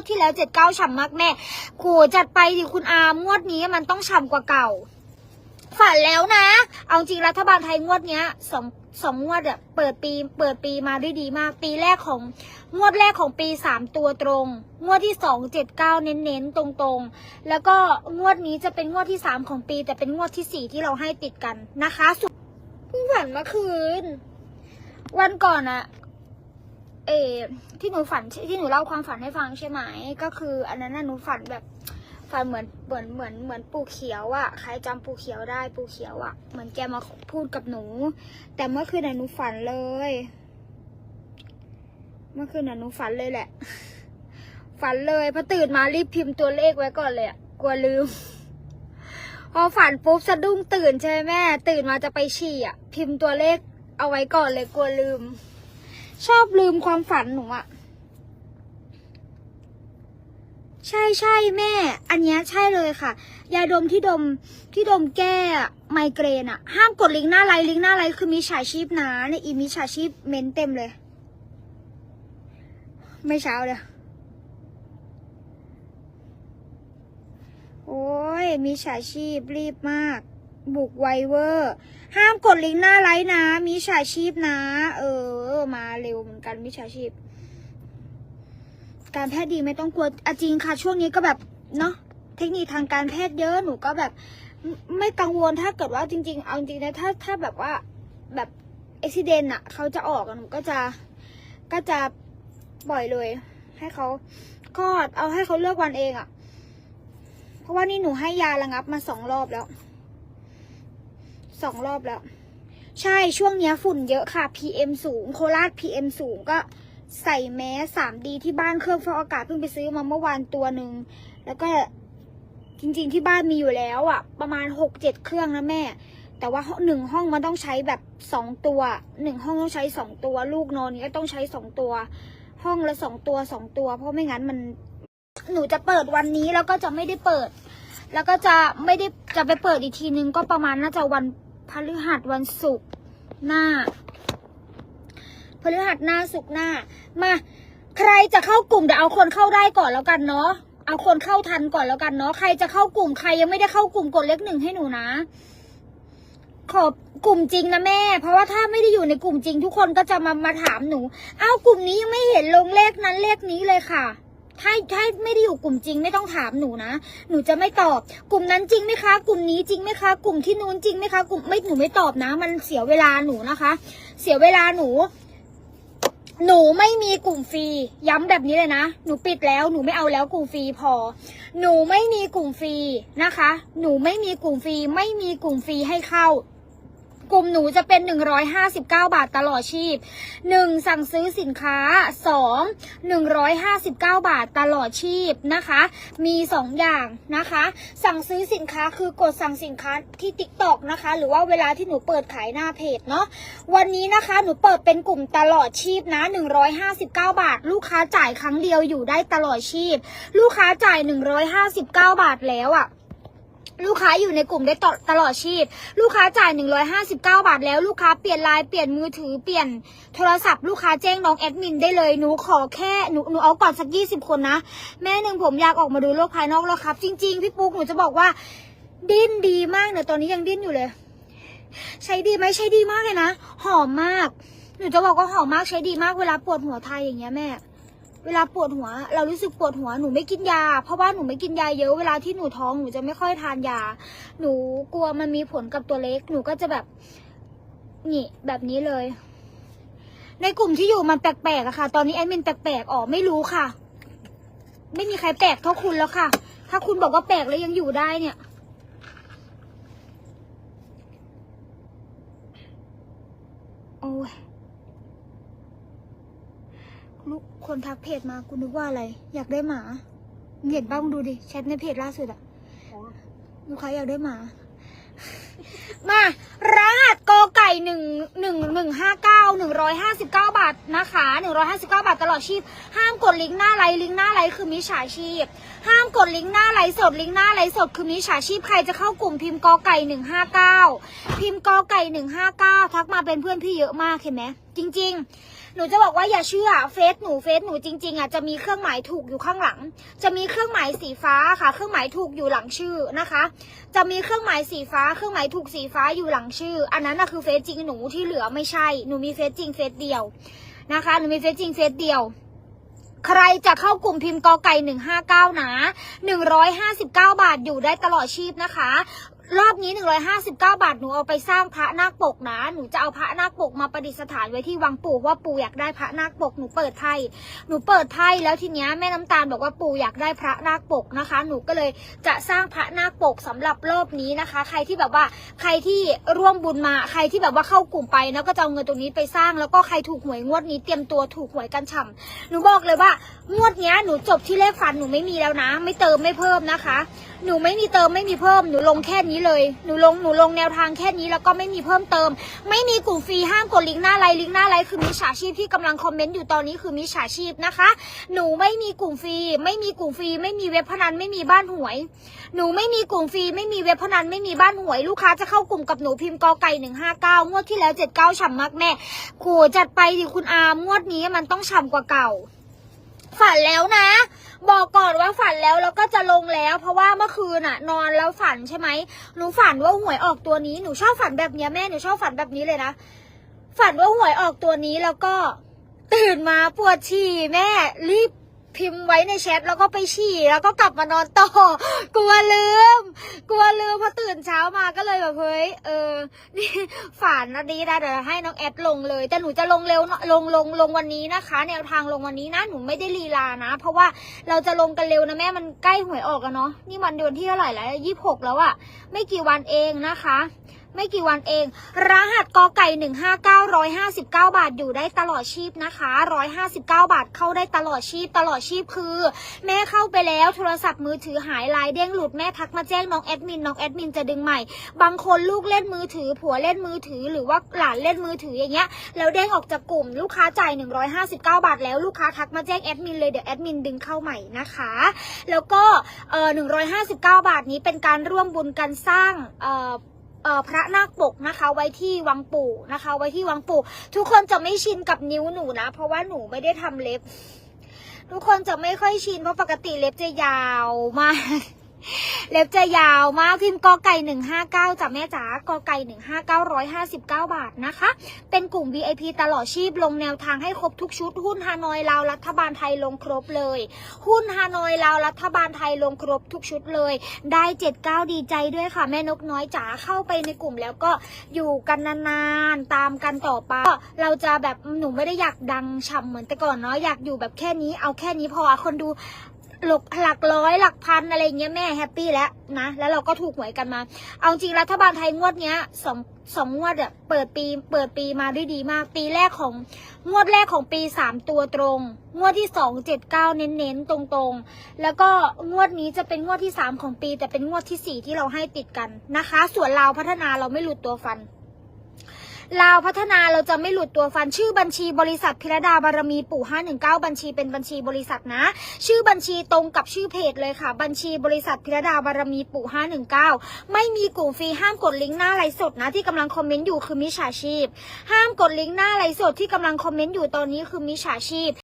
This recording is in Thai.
วดที่แล้วเจ็ดเก้าฉ่ำมากแม่โหจัดไปดิคุณอามงวดนี้มันต้องฉ่ำกว่าเก่า ฝันแล้วนะ เอาจริงรัฐบาลไทยงวดเนี้ยสองสองงวดอะเปิดปีเปิดปีมาได้ดีมาก ปีแรกของงวดแรกของปีสามตัวตรง งวดที่สองเจ็ดเก้าเน้นๆตรงๆ แล้วก็งวดนี้จะเป็นงวดที่สามของปี แต่เป็นงวดที่สี่ที่เราให้ติดกันนะคะสุดฝันเมื่อคืน วันก่อนอะ เอที่หนูฝันที่หนูเล่าความฝันให้ฟังใช่ไหมก็คืออันนั้นน่ะหนูฝันแบบฝันเหมือนเหมือนเหมือนเหมือนปูเขียวอะใครจำปูเขียวได้ปูเขียวอะเหมือนแกมาพูดกับหนู แต่เมื่อคืนน่ะหนูฝันเลย เมื่อคืนน่ะหนูฝันเลยแหละ ฝันเลยพอตื่นมารีบพิมพ์ตัวเลขไว้ก่อนเลยอะกลัวลืม พอฝันปุ๊บสะดุ้งตื่นใช่ไหมแม่ ตื่นมาจะไปฉี่อะพิมพ์ตัวเลขเอาไว้ก่อนเลยกลัวลืม ชอบลืมความฝันหนูอะใช่ใช่แม่ อันเนี้ยใช่เลยค่ะ ยาดมที่ดมที่ดมแก้ไมเกรนอะห้ามกดลิงก์หน้าไลน์ลิงก์หน้าไลน์คือมีฉาชีพนะในอีมีฉาชีพเมนเต็มเลย ไม่เช้าเลยโอ้ยมีฉาชีพรีบมาก บุกไวเวอร์ ห้ามกดลิงก์หน้าไลน์นะ มีฉาชีพนะ เออ มาเร็วเหมือนกันมีฉาชีพ การแพทย์ดีไม่ต้องกลัวอจริงค่ะ ช่วงนี้ก็แบบเนาะเทคนิคทางการแพทย์เยอะหนูก็แบบ ไม่กังวลถ้าเกิดว่าจริง ๆ เอาจริงนะถ้าถ้าแบบว่าแบบอุบิเหตุอะเขาจะออกหนูก็จะก็จะปล่อยเลย ให้เขาคลอดเอาให้เขาเลือกวันเองอะเพราะว่านี่หนูให้ยาระงับมาสองรอบแล้ว สองรอบแล้ว ใช่ช่วงเนี้ยฝุ่นเยอะค่ะ PM สูง โคราช PM สูงก็ใส่แมส 3D ที่บ้านเครื่องฟอกอากาศเพิ่งไปซื้อมาเมื่อวานตัวหนึ่ง แล้วก็จริงๆที่บ้านมีอยู่แล้วอะประมาณ 6-7 เครื่องนะแม่ แต่ว่าหนึ่งห้องมันต้องใช้แบบสองตัวหนึ่งห้องต้องใช้สองตัว ลูกนอนนี้ก็ต้องใช้สองตัว ห้องละสองตัวสองตัว เพราะไม่งั้นมันหนูจะเปิดวันนี้แล้วก็จะไม่ได้เปิด แล้วก็จะไม่ได้จะไปเปิดอีกทีนึงก็ประมาณน่าจะวัน พฤหัสวันศุกร์หน้าพฤหัสหน้าสุกร์หน้า มาใครจะเข้ากลุ่มเดี๋ยวเอาคนเข้าได้ก่อนแล้วกันเนาะเอาคนเข้าทันก่อนแล้วกันเนาะใครจะเข้ากลุ่มใครยังไม่ได้เข้ากลุ่มกดเลขหนึ่งให้หนูนะ ขอบกลุ่มจริงนะแม่ เพราะว่าถ้าไม่ได้อยู่ในกลุ่มจริง ทุกคนก็จะมามาถามหนู เอากลุ่มนี้ยังไม่เห็นลงเลขนั้นเลขนี้เลยค่ะ ถ้าถ้าไม่ได้อยู่กลุ่มจริงไม่ต้องถามหนูนะ หนูจะไม่ตอบ กลุ่มนั้นจริงไหมคะ กลุ่มนี้จริงไหมคะ กลุ่มที่นู้นจริงไหมคะ กลุ่มไม่หนูไม่ตอบนะ มันเสียเวลาหนูนะคะ เสียเวลาหนู หนูไม่มีกลุ่มฟรี ย้ำแบบนี้เลยนะ หนูปิดแล้วหนูไม่เอาแล้วกลุ่มฟรีพอ หนูไม่มีกลุ่มฟรีนะคะ หนูไม่มีกลุ่มฟรีไม่มีกลุ่มฟรีให้เข้า กลุ่มหนูจะเป็น 159 บาทตลอดชีพ 1. สั่งซื้อสินค้า 2. 159 บาทตลอดชีพนะคะ มี 2 อย่างนะคะ สั่งซื้อสินค้าคือกดสั่งสินค้าที่ TikTok นะคะ หรือว่าเวลาที่หนูเปิดขายหน้าเพจเนาะวันนี้นะคะหนูเปิดเป็นกลุ่มตลอดชีพนะ 159 บาท ลูกค้าจ่ายครั้งเดียวอยู่ได้ตลอดชีพ ลูกค้าจ่าย 159 บาทแล้วอะ่ะ ลูกค้าอยู่ในกลุ่มได้ตตลอดชีพ ลูกค้าจ่าย 159 บาทแล้วลูกค้าเปลี่ยนไลน์เปลี่ยนมือถือเปลี่ยนโทรศัพท์ลูกค้าแจ้งน้องแอดมินได้เลยหนูขอแค่หนูหนูเอาก่อนสัก 20 คนนะ แม่หนึ่งผมอยากออกมาดูโลกภายนอกแล้วครับ จริง ๆ พี่ปุ๊กหนูจะบอกว่า ดิ้นดีมากเนี่ยตอนนี้ยังดิ้นอยู่เลย ใช้ดีไหมใช้ดีมากเลยนะหอมมาก หนูจะบอกว่าหอมมากใช้ดีมากเวลาปวดหัวไทยอย่างเงี้ยแม่ เวลาปวดหัว เรารู้สึกปวดหัวหนูไม่กินยา เพราะว่าหนูไม่กินยาเยอะเวลาที่หนูท้องหนูจะไม่ค่อยทานยา หนูกลัวมันมีผลกับตัวเล็ก หนูก็จะแบบนี่แบบนี้เลย ในกลุ่มที่อยู่มันแปลกๆอะค่ะ ตอนนี้แอดมินแปลกๆอ๋อไม่รู้ค่ะ ไม่มีใครแปลกเท่าคุณแล้วค่ะ ถ้าคุณบอกว่าแปลกแล้วยังอยู่ได้เนี่ย โอ้ย ลูก คนทักเพจมากูนึกว่าอะไร อยากได้หมามึงเห็นป้างดูดิแชทในเพจล่าสุดอะลูกค้าอยากได้หมา มารหัสกอไก่หนึ่งหนึ่งหนึ่งห้าเก้าหนึ่งร้อยห้าสิบเก้าบาทนะคะหนึ่งร้อยห้าสิบเก้าบาทตลอดชีพ ห้ามกดลิงก์หน้าไลน์ลิงก์หน้าไลน์คือมิจฉาชีพ ห้ามกดลิงก์หน้าไลฟ์สดลิงก์หน้าไลฟ์สดคือมิจฉาชีพใครจะเข้ากลุ่มพิมพ์กอไก่หนึ่งห้าเก้าพิมพ์กอไก่หนึ่งห้าเก้าทักมาเป็นเพื่อนพี่เยอะมากเห็นไหมจริง ๆ หนูจะบอกว่าอย่าเชื่อเฟซหนูเฟซหนูจริง ๆอะจะมีเครื่องหมายถูกอยู่ข้างหลัง จะมีเครื่องหมายสีฟ้าค่ะ เครื่องหมายถูกอยู่หลังชื่อนะคะ จะมีเครื่องหมายสีฟ้า เครื่องหมายถูกสีฟ้าอยู่หลังชื่อ อันนั้นน่ะคือเฟซจริงหนูที่เหลือไม่ใช่หนูมีเฟซจริงเฟซเดียวนะคะหนูมีเฟซจริงเฟซเดียวใครจะเข้ากลุ่มพิมพ์กอไก่หนึ่งห้าเก้านะหนึ่งร้อยห้าสิบเก้าบาทอยู่ได้ตลอดชีพนะคะ รอบนี้หนึ่งร้อยห้าสิบเก้าบาท หนูเอาไปสร้างพระนาคปกนะ หนูจะเอาพระนาคปกมาประดิษฐานไว้ที่วังปู่ว่าปู่อยากได้พระนาคปก หนูเปิดไพ่ หนูเปิดไพ่แล้วทีเนี้ยแม่น้ำตาลบอกว่าปู่อยากได้พระนาคปกนะคะ หนูก็เลยจะสร้างพระนาคปกสำหรับรอบนี้นะคะ ใครที่แบบว่าใครที่ร่วมบุญมา ใครที่แบบว่าเข้ากลุ่มไปแล้วก็จะเอาเงินตรงนี้ไปสร้าง แล้วก็ใครถูกหวยงวดนี้เตรียมตัวถูกหวยกันฉ่ำหนูบอกเลยว่างวดเนี้ยหนูจบที่เลขฟันหนูไม่มีแล้วนะ ไม่เติมไม่เพิ่มนะคะ หนูไม่มีเติมไม่มีเพิ่มหนูลงแค่นี้เลยหนูลงหนูลงแนวทางแค่นี้แล้วก็ไม่มีเพิ่มเติม ไม่มีกลุ่มฟรีห้ามกดลิงก์หน้าไลน์ลิงก์หน้าไลน์คือมิจฉาชีพที่กำลังคอมเมนต์อยู่ตอนนี้คือมิจฉาชีพนะคะ หนูไม่มีกลุ่มฟรีไม่มีกลุ่มฟรีไม่มีเว็บพนันไม่มีบ้านหวย หนูไม่มีกลุ่มฟรีไม่มีเว็บพนันไม่มีบ้านหวยลูกค้าจะเข้ากลุ่มกับหนูพิมพ์กอไก่หนึ่งห้าเก้างวดที่แล้วเจ็ดเก้าฉ่ำมากแม่โหจัดไปดิคุณอามงวดนี้มันต้องฉ่ำกว่าเก่า ฝันแล้วนะ บอกก่อนว่าฝันแล้วแล้วก็จะลงแล้ว เพราะว่าเมื่อคืนอะนอนแล้วฝันใช่ไหมหนูฝันว่าหวยออกตัวนี้หนูชอบฝันแบบเนี้ยแม่หนูชอบฝันแบบนี้เลยนะฝันว่าหวยออกตัวนี้แล้วก็ตื่นมาปวดฉี่แม่รีบ พิมพ์ไว้ในแชทแล้วก็ไปฉี่แล้วก็กลับมานอนต่อกลัวลืม กลัวลืมพอตื่นเช้ามาก็เลยแบบเฮ้ยเออนี่ฝันนะดีนะเดี๋ยวให้น้องแอดลงเลย แต่หนูจะลงเร็วเนอะลงลงลงวันนี้นะคะ แนวทางลงวันนี้นะหนูไม่ได้ลีลานะ เพราะว่าเราจะลงกันเร็วนะแม่มันใกล้หวยออกแล้วเนาะนี่วันเดือนที่เท่าไหร่แล้วยี่หกแล้วอะไม่กี่วันเองนะคะ ไม่กี่วันเอง รหัสกอไก่หนึ่งห้าเก้าร้อยห้าสิบเก้าบาทอยู่ได้ตลอดชีพนะคะร้อยห้าสิบเก้าบาทเข้าได้ตลอดชีพตลอดชีพคือ แม่เข้าไปแล้วโทรศัพท์มือถือหายลายเด้งหลุดแม่ทักมาแจ้งน้องแอดมินน้องแอดมินจะดึงใหม่ บางคนลูกเล่นมือถือ ผัวเล่นมือถือหรือว่าหลานเล่นมือถืออย่างเงี้ยแล้วเด้งออกจากกลุ่มลูกค้าจ่าย159บเก้าบาทแล้วลูกค้าทักมาแจ้งแอดมินเลยเดี๋ยวแอดมินดึงเข้าใหม่นะคะ แล้วก็เอ่อ159บเก้าบาทนี้เป็นการร่วมบุญกันสร้างเอ่อ พระนาคปกนะคะ ไว้ที่วังปู่นะคะ ไว้ที่วังปู่ ทุกคนจะไม่ชินกับนิ้วหนูนะ เพราะว่าหนูไม่ได้ทำเล็บ ทุกคนจะไม่ค่อยชินเพราะปกติเล็บจะยาวมาก เล็บจะยาวมากพิมพ์กอไก่หนึ่งห้าเก้าจากแม่จ๋ากอไก่หนึ่งห้าเก้าร้อยห้าสิบเก้าบาทนะคะ เป็นกลุ่ม VIP ตลอดชีพลงแนวทางให้ครบทุกชุด หุ้นฮานอยลาวรัฐบาลไทยลงครบเลย หุ้นฮานอยลาวรัฐบาลไทยลงครบทุกชุดเลย ได้เจ็ดเก้าดีใจด้วยค่ะ แม่นกน้อยจ๋าเข้าไปในกลุ่มแล้วก็อยู่กันนานๆตามกันต่อไปเราจะแบบหนูไม่ได้อยากดังฉ่ำเหมือนแต่ก่อนเนาะอยากอยู่แบบแค่นี้เอาแค่นี้พอคนดู หลักหลักร้อยหลักพันอะไรเงี้ยแม่แฮปปี้แล้วนะ แล้วเราก็ถูกหวยกันมา เอาจริงรัฐบาลไทยงวดเนี้ยสองสองงวดอะเปิดปีเปิดปีมาด้ดีมาก ปีแรกของงวดแรกของปีสามตัวตรง งวดที่สองเจ็ดเก้าเน้นๆตรงๆ แล้วก็งวดนี้จะเป็นงวดที่สามของปี แต่เป็นงวดที่สี่ที่เราให้ติดกันนะคะ ส่วนเราพัฒนาเราไม่หลุดตัวฟัน ลาวพัฒนาเราจะไม่หลุดตัวฟันชื่อบัญชีบริษัทพิรดาบารมีปู่ 519 บัญชีเป็นบัญชีบริษัทนะ ชื่อบัญชีตรงกับชื่อเพจเลยค่ะ บัญชีบริษัทพิรดาบารมีปู่ 519 ไม่มีกลุ่มฟรีห้ามกดลิงก์หน้าไลฟ์สดนะที่กำลังคอมเมนต์อยู่คือมิจฉาชีพ ห้ามกดลิงก์หน้าไลฟ์สดที่กำลังคอมเมนต์อยู่ตอนนี้คือมิจฉาชีพ